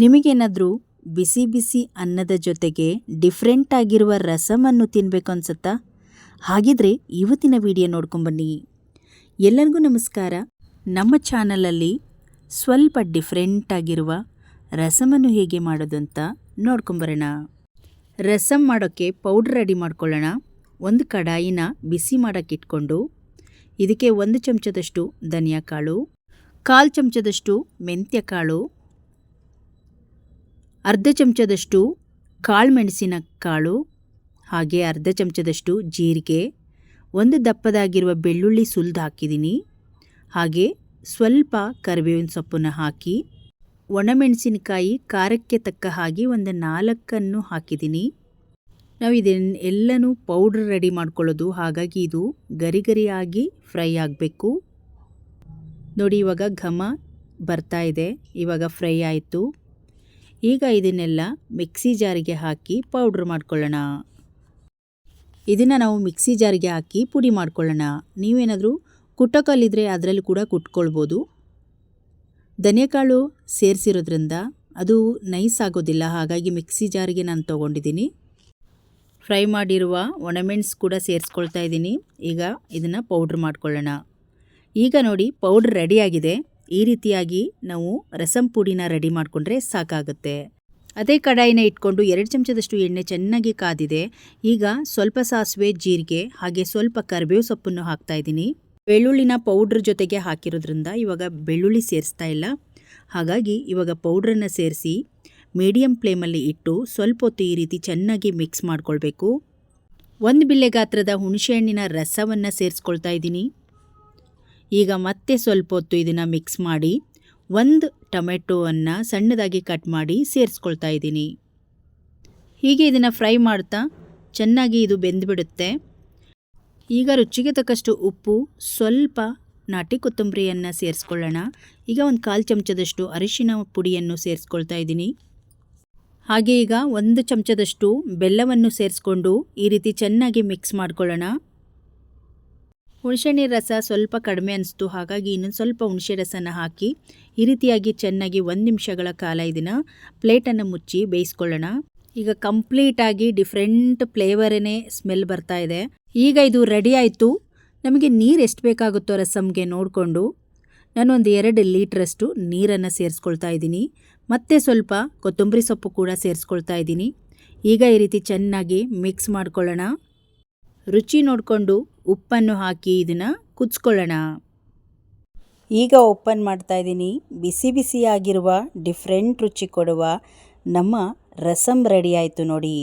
ನಿಮಗೇನಾದರೂ ಬಿಸಿ ಬಿಸಿ ಅನ್ನದ ಜೊತೆಗೆ ಡಿಫ್ರೆಂಟ್ ಆಗಿರುವ ರಸಮನ್ನು ತಿನ್ನಬೇಕು ಅನ್ಸುತ್ತಾ? ಹಾಗಿದ್ರೆ ಇವತ್ತಿನ ವಿಡಿಯೋ ನೋಡ್ಕೊಂಬನ್ನಿ. ಎಲ್ಲರಿಗೂ ನಮಸ್ಕಾರ. ನಮ್ಮ ಚಾನಲಲ್ಲಿ ಸ್ವಲ್ಪ ಡಿಫ್ರೆಂಟ್ ಆಗಿರುವ ರಸಮನ್ನು ಹೇಗೆ ಮಾಡೋದು ಅಂತ ನೋಡ್ಕೊಂಬರೋಣ. ರಸಮ್ ಮಾಡೋಕ್ಕೆ ಪೌಡ್ರ್ ರೆಡಿ ಮಾಡ್ಕೊಳ್ಳೋಣ. ಒಂದು ಕಡಾಯಿನ ಬಿಸಿ ಮಾಡೋಕ್ಕೆ ಇದಕ್ಕೆ ಒಂದು ಚಮಚದಷ್ಟು ಧನಿಯಾ ಕಾಳು, ಕಾಲು ಚಮಚದಷ್ಟು ಮೆಂತ್ಯ ಕಾಳು ಅರ್ಧ ಚಮಚದಷ್ಟು ಕಾಳುಮೆಣಸಿನ ಕಾಳು, ಹಾಗೆ ಅರ್ಧ ಚಮಚದಷ್ಟು ಜೀರಿಗೆ, ಒಂದು ದಪ್ಪದಾಗಿರುವ ಬೆಳ್ಳುಳ್ಳಿ ಸುಲಿದು ಹಾಕಿದ್ದೀನಿ. ಹಾಗೆ ಸ್ವಲ್ಪ ಕರಿಬೇವಿನ ಸೊಪ್ಪನ್ನು ಹಾಕಿ, ಒಣಮೆಣಸಿನಕಾಯಿ ಖಾರಕ್ಕೆ ತಕ್ಕ ಹಾಗೆ ಒಂದು ನಾಲ್ಕನ್ನು ಹಾಕಿದ್ದೀನಿ. ನಾವು ಇದನ್ನ ಎಲ್ಲನೂ ಪೌಡ್ರ್ ರೆಡಿ ಮಾಡ್ಕೊಳ್ಳೋದು, ಹಾಗಾಗಿ ಇದು ಗರಿ ಗರಿಯಾಗಿ ಫ್ರೈ ಆಗಬೇಕು. ನೋಡಿ ಇವಾಗ ಘಮ ಬರ್ತಾ ಇದೆ, ಇವಾಗ ಫ್ರೈ ಆಯಿತು. ಈಗ ಇದನ್ನೆಲ್ಲ ಮಿಕ್ಸಿ ಜಾರಿಗೆ ಹಾಕಿ ಪೌಡ್ರ್ ಮಾಡ್ಕೊಳ್ಳೋಣ. ಇದನ್ನು ನಾವು ಮಿಕ್ಸಿ ಜಾರಿಗೆ ಹಾಕಿ ಪುಡಿ ಮಾಡ್ಕೊಳ್ಳೋಣ. ನೀವೇನಾದರೂ ಕುಟ್ಟಕಲ್ಲಿದ್ದರೆ ಅದರಲ್ಲಿ ಕೂಡ ಕುಟ್ಕೊಳ್ಬೋದು. ಧನಿಯಾಕಾಳು ಸೇರಿಸಿರೋದ್ರಿಂದ ಅದು ನೈಸ್ ಆಗೋದಿಲ್ಲ, ಹಾಗಾಗಿ ಮಿಕ್ಸಿ ಜಾರಿಗೆ ನಾನು ತೊಗೊಂಡಿದ್ದೀನಿ. ಫ್ರೈ ಮಾಡಿರುವ ಒಣಮೆಣ್ಸು ಕೂಡ ಸೇರಿಸ್ಕೊಳ್ತಾ ಇದ್ದೀನಿ. ಈಗ ಇದನ್ನು ಪೌಡ್ರ್ ಮಾಡ್ಕೊಳ್ಳೋಣ. ಈಗ ನೋಡಿ ಪೌಡ್ರ್ ರೆಡಿಯಾಗಿದೆ ಈ ರೀತಿಯಾಗಿ ನಾವು ರಸಂ ಪುಡಿನ ರೆಡಿ ಮಾಡಿಕೊಂಡ್ರೆ ಸಾಕಾಗುತ್ತೆ. ಅದೇ ಕಡಾಯಿನ ಇಟ್ಕೊಂಡು ಎರಡು ಚಮಚದಷ್ಟು ಎಣ್ಣೆ ಚೆನ್ನಾಗಿ ಕಾದಿದೆ. ಈಗ ಸ್ವಲ್ಪ ಸಾಸಿವೆ, ಜೀರಿಗೆ ಹಾಗೆ ಸ್ವಲ್ಪ ಕರಿಬೇವು ಸೊಪ್ಪನ್ನು ಹಾಕ್ತಾ ಇದ್ದೀನಿ. ಬೆಳ್ಳುಳ್ಳಿನ ಪೌಡ್ರ್ ಜೊತೆಗೆ ಹಾಕಿರೋದ್ರಿಂದ ಇವಾಗ ಬೆಳ್ಳುಳ್ಳಿ ಸೇರಿಸ್ತಾ ಇಲ್ಲ. ಹಾಗಾಗಿ ಇವಾಗ ಪೌಡ್ರನ್ನು ಸೇರಿಸಿ ಮೀಡಿಯಂ ಫ್ಲೇಮಲ್ಲಿ ಇಟ್ಟು ಸ್ವಲ್ಪ ಹೊತ್ತು ಈ ರೀತಿ ಚೆನ್ನಾಗಿ ಮಿಕ್ಸ್ ಮಾಡ್ಕೊಳ್ಬೇಕು. ಒಂದು ಬಿಲ್ಲೆ ಗಾತ್ರದ ಹುಣಸೆಹಣ್ಣಿನ ರಸವನ್ನು ಸೇರಿಸ್ಕೊಳ್ತಾ ಇದ್ದೀನಿ. ಈಗ ಮತ್ತೆ ಸ್ವಲ್ಪ ಹೊತ್ತು ಇದನ್ನು ಮಿಕ್ಸ್ ಮಾಡಿ ಒಂದು ಟೊಮೆಟೊವನ್ನು ಸಣ್ಣದಾಗಿ ಕಟ್ ಮಾಡಿ ಸೇರಿಸ್ಕೊಳ್ತಾ ಇದ್ದೀನಿ. ಹೀಗೆ ಇದನ್ನು ಫ್ರೈ ಮಾಡ್ತಾ ಚೆನ್ನಾಗಿ ಇದು ಬೆಂದುಬಿಡುತ್ತೆ. ಈಗ ರುಚಿಗೆ ತಕ್ಕಷ್ಟು ಉಪ್ಪು, ಸ್ವಲ್ಪ ನಾಟಿ ಕೊತ್ತಂಬರಿಯನ್ನು ಸೇರಿಸ್ಕೊಳ್ಳೋಣ. ಈಗ ಒಂದು ಕಾಲು ಚಮಚದಷ್ಟು ಅರಿಶಿನ ಪುಡಿಯನ್ನು ಸೇರಿಸ್ಕೊಳ್ತಾ ಇದ್ದೀನಿ. ಹಾಗೆ ಈಗ ಒಂದು ಚಮಚದಷ್ಟು ಬೆಲ್ಲವನ್ನು ಸೇರಿಸ್ಕೊಂಡು ಈ ರೀತಿ ಚೆನ್ನಾಗಿ ಮಿಕ್ಸ್ ಮಾಡ್ಕೊಳ್ಳೋಣ. ಹುಣಸೆಹಣ್ಣಿನ ರಸ ಸ್ವಲ್ಪ ಕಡಿಮೆ ಅನಿಸ್ತು, ಹಾಗಾಗಿ ಇನ್ನೊಂದು ಸ್ವಲ್ಪ ಹುಣಸೆ ರಸನ ಹಾಕಿ ಈ ರೀತಿಯಾಗಿ ಚೆನ್ನಾಗಿ ಒಂದು ನಿಮಿಷಗಳ ಕಾಲ ಇದನ್ನು ಪ್ಲೇಟನ್ನು ಮುಚ್ಚಿ ಬೇಯಿಸ್ಕೊಳ್ಳೋಣ. ಈಗ ಕಂಪ್ಲೀಟಾಗಿ ಡಿಫ್ರೆಂಟ್ ಫ್ಲೇವರೇ ಸ್ಮೆಲ್ ಬರ್ತಾ ಇದೆ. ಈಗ ಇದು ರೆಡಿ ಆಯಿತು. ನಮಗೆ ನೀರು ಎಷ್ಟು ಬೇಕಾಗುತ್ತೋ ರಸಮ್ಗೆ ನೋಡಿಕೊಂಡು ನಾನೊಂದು ಎರಡು ಲೀಟ್ರಷ್ಟು ನೀರನ್ನು ಸೇರಿಸ್ಕೊಳ್ತಾ ಇದ್ದೀನಿ. ಮತ್ತೆ ಸ್ವಲ್ಪ ಕೊತ್ತಂಬರಿ ಸೊಪ್ಪು ಕೂಡ ಸೇರಿಸ್ಕೊಳ್ತಾ ಇದ್ದೀನಿ. ಈಗ ಈ ರೀತಿ ಚೆನ್ನಾಗಿ ಮಿಕ್ಸ್ ಮಾಡ್ಕೊಳ್ಳೋಣ. ರುಚಿ ನೋಡಿಕೊಂಡು ಉಪ್ಪನ್ನು ಹಾಕಿ ಇದನ್ನು ಕುಚ್ಕೊಳ್ಳೋಣ ಈಗ ಓಪನ್ ಮಾಡ್ತಾ ಇದ್ದೀನಿ. ಬಿಸಿ ಬಿಸಿಯಾಗಿರುವ ಡಿಫ್ರೆಂಟ್ ರುಚಿ ಕೊಡುವ ನಮ್ಮ ರಸಮ್ ರೆಡಿ ಆಯಿತು ನೋಡಿ.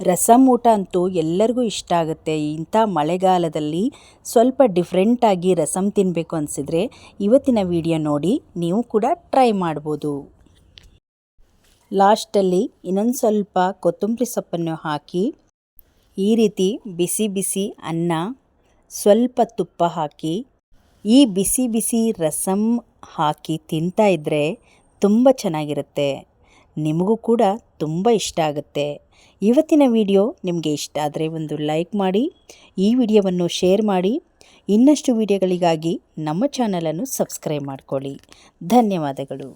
ರಸಮ್ ಊಟ ಅಂತೂ ಎಲ್ಲರಿಗೂ ಇಷ್ಟ ಆಗುತ್ತೆ. ಇಂಥ ಮಳೆಗಾಲದಲ್ಲಿ ಸ್ವಲ್ಪ ಡಿಫ್ರೆಂಟಾಗಿ ರಸಮ್ ತಿನ್ನಬೇಕು ಅನಿಸಿದರೆ ಇವತ್ತಿನ ವಿಡಿಯೋ ನೋಡಿ, ನೀವು ಕೂಡ ಟ್ರೈ ಮಾಡ್ಬೋದು. ಲಾಸ್ಟಲ್ಲಿ ಇನ್ನೊಂದು ಸ್ವಲ್ಪ ಕೊತ್ತಂಬರಿ ಸೊಪ್ಪನ್ನು ಹಾಕಿ ಈ ರೀತಿ ಬಿಸಿ ಬಿಸಿ ಅನ್ನ ಸ್ವಲ್ಪ ತುಪ್ಪ ಹಾಕಿ, ಈ ಬಿಸಿ ಬಿಸಿ ರಸಂ ಹಾಕಿ ತಿಂತಾ ಇದ್ದರೆ ತುಂಬ ಚೆನ್ನಾಗಿರುತ್ತೆ. ನಿಮಗೂ ಕೂಡ ತುಂಬ ಇಷ್ಟ ಆಗುತ್ತೆ. ಇವತ್ತಿನ ವಿಡಿಯೋ ನಿಮಗೆ ಇಷ್ಟ ಆದರೆ ಒಂದು ಲೈಕ್ ಮಾಡಿ, ಈ ವಿಡಿಯೋವನ್ನು ಶೇರ್ ಮಾಡಿ, ಇನ್ನಷ್ಟು ವಿಡಿಯೋಗಳಿಗಾಗಿ ನಮ್ಮ ಚಾನಲನ್ನು ಸಬ್ಸ್ಕ್ರೈಬ್ ಮಾಡಿಕೊಳ್ಳಿ. ಧನ್ಯವಾದಗಳು.